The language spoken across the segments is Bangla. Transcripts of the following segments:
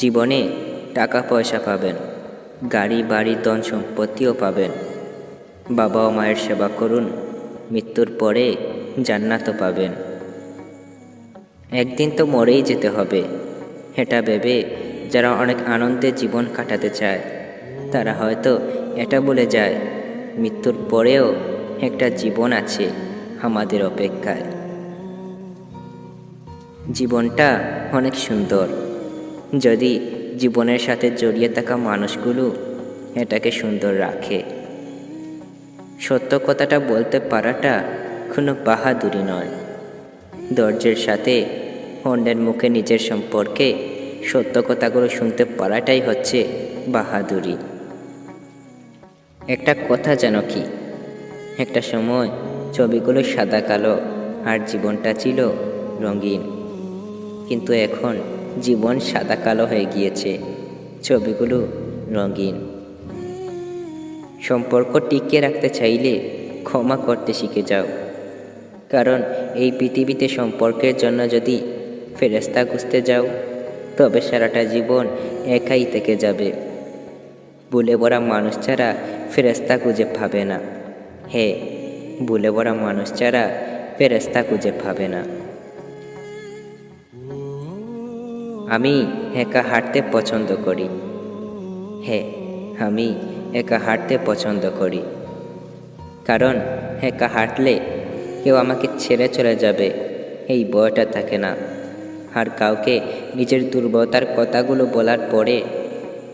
জীবনে টাকা পয়সা পাবেন, গাড়ি, বাড়ি, ধন সম্পত্তিও পাবেন। বাবা ও মায়ের সেবা করুন, মৃত্যুর পরে জান্নাতও পাবেন। একদিন তো মরেই যেতে হবে, এটা ভেবে যারা অনেক আনন্দে জীবন কাটাতে চায়, তারা হয়তো এটা বলে যায়, মৃত্যুর পরেও একটা জীবন আছে আমাদের অপেক্ষায়। জীবনটা অনেক সুন্দর। যদি জীবনের সাথে জড়িয়ে থাকা মানুষগুলো এটাকে সুন্দর রাখে। সত্য কথাটা বলতে পারাটা কোনো বাহাদুরি নয়। ধৈর্যের সাথে অন্যের মুখে নিজের সম্পর্কে সত্য কথাগুলো শুনতে পারাটাই হচ্ছে বাহাদুরি। একটা কথা যেন কি একটা সময় ছবিগুলো সাদা, কালো আর জীবনটা ছিল রঙিন। কিন্তু এখন জীবন সাদা, কালো হয়ে গিয়েছে, ছবিগুলো রঙিন। সম্পর্ক টিকিয়ে রাখতে চাইলে ক্ষমা করতে শিখে যাও। কারণ এই পৃথিবীতে সম্পর্কের জন্য যদি ফেরেস্তা খুঁজতে যাও, তবে সারাটা জীবন একাই থেকে যাবে। বলে ভরা মানুষ ছাড়া ফেরেস্তা খুঁজে পাবে না। হে বুলে ভরা মানুষ ছাড়া ফেরেস্তা খুঁজে পাবে না। আমি একা হাঁটতে পছন্দ করি। হ্যাঁ আমি একা হাঁটতে পছন্দ করি। কারণ একা হাঁটলে কেউ আমাকে ছেড়ে চলে যাবে, এই বয়টা থাকে না। আর কাউকে নিজের দুর্বলতার কথাগুলো বলার পরে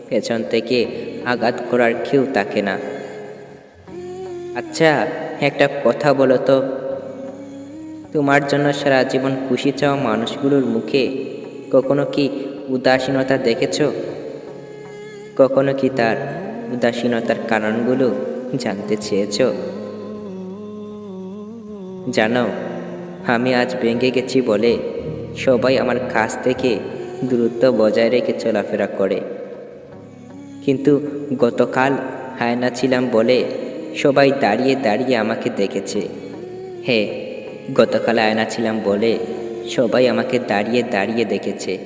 পেছন থেকে আঘাত করার কেউ থাকে না। আচ্ছা একটা কথা বলো তো। তোমার জন্য সারা জীবন খুশি চাওয়া মানুষগুলোর মুখে কখনো কি উদাসীনতা দেখেছ? কখনো কি তার উদাসীনতার কারণগুলো জানতে চেয়েছ? জানো, আমি আজ ভেঙে গেছি বলে সবাই আমার কাছ থেকে দূরত্ব বজায় রেখে চলাফেরা করে। কিন্তু গতকাল হায়না ছিলাম বলে সবাই দাঁড়িয়ে দাঁড়িয়ে আমাকে দেখেছে। হ্যাঁ গতকাল আয়না ছিলাম বলে সবাই আমাকে দাঁড়িয়ে দাঁড়িয়ে দেখেছে।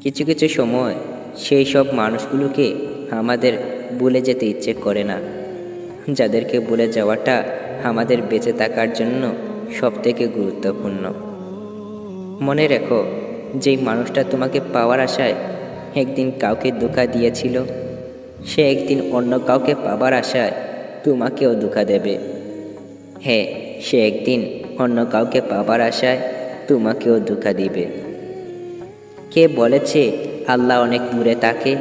কিছু কিছু সময় সেই সব মানুষগুলোকে আমাদের ভুলে যেতে ইচ্ছে করে না। যাদেরকে ভুলে যাওয়াটা আমাদের বেঁচে থাকার জন্য সবথেকে গুরুত্বপূর্ণ। মনে রেখো, যেই মানুষটা তোমাকে পাওয়ার আশায় একদিন কাউকে ধোকা দিয়েছিল সে একদিন অন্য কাউকে পাবার আশায় তোমাকেও ধোকা দেবে। হ্যাঁ সে একদিন অন্য কাউকে পাবার আশায় তোমাকেও ধোকা দিবে। কে বলেছে আল্লাহ অনেক দূরে তাকে?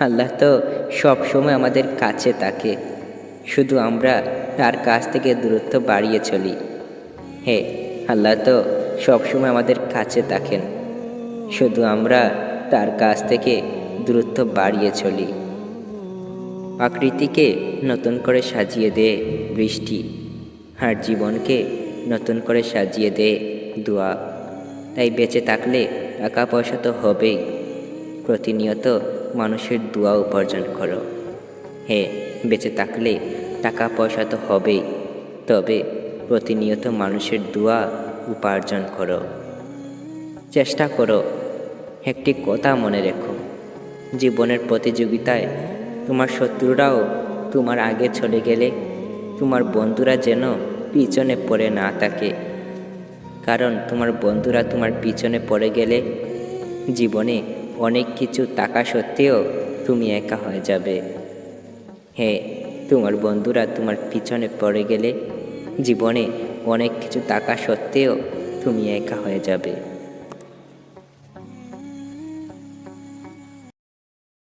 আল্লাহ তো সব সময় আমাদের কাছে তাকে। শুধু আমরা তার কাছ থেকে দূরত্ব বাড়িয়ে চলি। হে, আল্লাহ তো সবসময় আমাদের কাছে থাকেন। শুধু আমরা তার কাছ থেকে দূরত্ব বাড়িয়ে চলি। প্রকৃতিকে নতুন করে সাজিয়ে দে বৃষ্টি, আর জীবনকে নতুন করে সাজিয়ে দে দোয়া। তাই বেঁচে থাকলে টাকা পয়সা তো হবেই। প্রতিনিয়ত মানুষের দোয়া উপার্জন করো। হে, বেঁচে থাকলে টাকা পয়সা তো হবেই, তবে প্রতিনিয়ত মানুষের দোয়া উপার্জন করো। চেষ্টা করো, একটি কথা মনে রেখো। জীবনের প্রতিযোগিতায় তোমার শত্রুরাও তোমার আগে চলে গেলে তোমার বন্ধুরা যেন পিছনে পড়ে না থাকে। কারণ তোমার বন্ধুরা তোমার পিছনে পড়ে গেলে জীবনে অনেক কিছু টাকা সত্ত্বেও তুমি একা হয়ে যাবে। হ্যাঁ তোমার বন্ধুরা তোমার পিছনে পড়ে গেলে জীবনে অনেক কিছু টাকা সত্ত্বেও তুমি একা হয়ে যাবে।